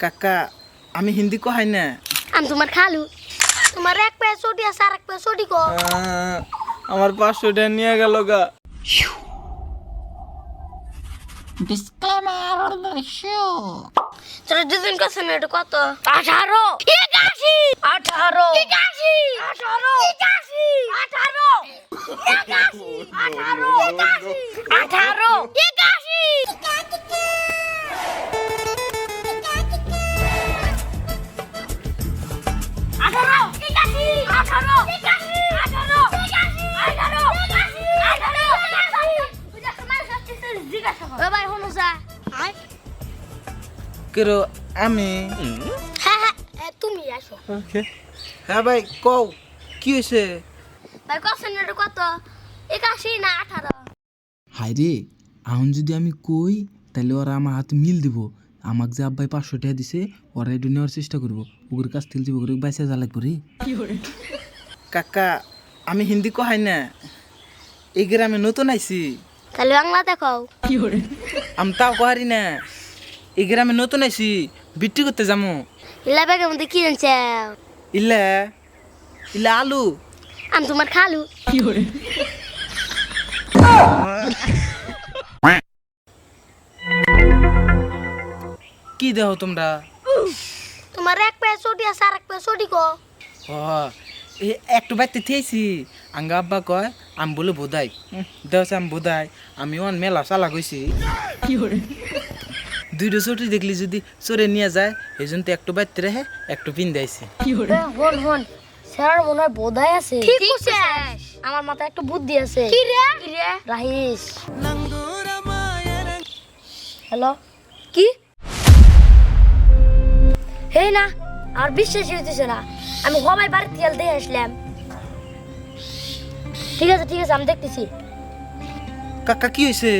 কাকা আমি হিন্দি কহাই না। আমি তোমার খালু। তোমার এক পায়ে চটি আছে আর এক পায়ে চটি কো আহ, আমার পাঁচশো টাকা নিয়ে গেল গা। তোর দুদিন কাছে না এটা কত? আঠারো! একাশি! আঠারো! একাশি! আঠারো! একাশি! আঠারো! একাশি! আঠারো! একাশি! আঠারো কর কেরো আমি। হ্যাঁ হ্যাঁ তুমি আসো। হ্যাঁ ভাই কও কি হয়েছে? ভাই কখন এটা কত? একাশি না আঠারো? হাই রে এখন যদি আমি কই তাহলে ওরা আমার হাতে মিল দিব। আমাকে যে আব্বাই পাঁচশো টাকা দিছে ওরা এটা নেওয়ার চেষ্টা করব। ওগুর কাছ থেকে দিব ওগুলো বাইসে যা লাগবো রে। কাকা আমি হিন্দি কহাই না। এই গ্রামে নতুন আইছি। তাহলে বাংলা দেখো আমি তাও কহারি না। এই গ্রামে নতুন আইছি বিক্রি করতে যাব ইলা ব্যাগের মধ্যে কি জানছে ইলে ইলে আলু। আমি তোমার খালু। কি দেহ তোমরা? তোমার এক পায়ে চটি আছে আর এক পায়ে চটি কো। একটু বাইতে থেয়েছি। আঙ্গা আব্বা কয় আমি বলে বোধাই। দেওয়া আমি বোধাই আমি অন মেলা চালা গেছি দুইটা চটি দেখলি যদি চরে নিয়ে যায় এই জন্য তো একটু বাইতে রেহে একটু পিন দিয়েছে হন হন। স্যার মনে হয় বোধাই আছে। ঠিক আছে আমার মাথায় একটা বুদ্ধি আছে। কি রে? কি রে? রাহিস। হ্যালো? কি? হে না। আর বিশ্বাস হইতেছে না। আমি সবাই বাড়িতে তেল দিয়ে আসলাম। ঠিক আছে ঠিক আছে আমি দেখতেছি। কাকা কি হয়েছে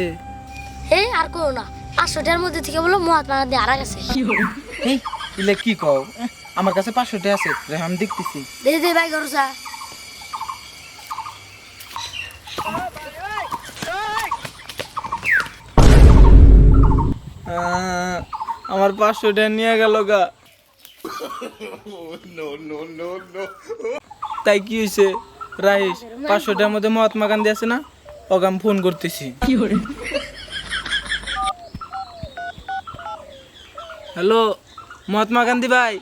হে আর করো না। পাঁচশোটার মধ্যে থেকে বলো মহাত্মা গান্ধী হারা গেছে। এই ইলে কি কও? আমার কাছে পাঁচশো টাকা আছে আমি দেখতেছি। দে দে ভাই করছা আহ, আমার পাঁচশো টাকা নিয়ে গেল গা। তাই কি হয়েছে রাইস পাঁচশো টাকার মধ্যে মহাত্মা গান্ধী আছে না? ওকে আমি ফোন করতেছি। হ্যালো মহাত্মা গান্ধী ভাই।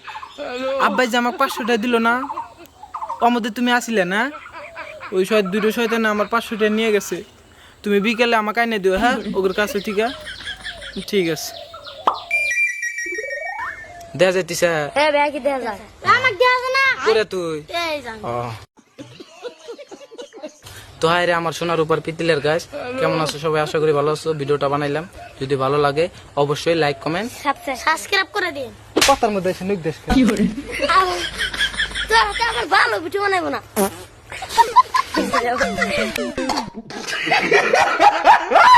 আব্বাই যে আমাকে পাঁচশো টাকা দিল না? ওর মধ্যে তুমি আসিলে না? ওই শয় দুটো শয়তান আমার পাঁচশো টাকা নিয়ে গেছে। তুমি বিকেলে আমাকে আইনে দিও হ্যাঁ? ওগুর কাছে ঠিক আছে? ঠিক আছে। দেখা যাইতিছে কি যায়? আমাকে না। করে তুই। তো হাই রে আমার সোনার উপর পিতলের গাছ। কেমন আছো সবাই? আশা করি ভালো আছো। ভিডিওটা বানাইলাম। যদি ভালো লাগে অবশ্যই লাইক কমেন্ট সাবস্ক্রাইব করে দিন। কথার মধ্যে এসে নির্দেশ তোর হাতে আমার ভালো ভিডিও বানাবো না।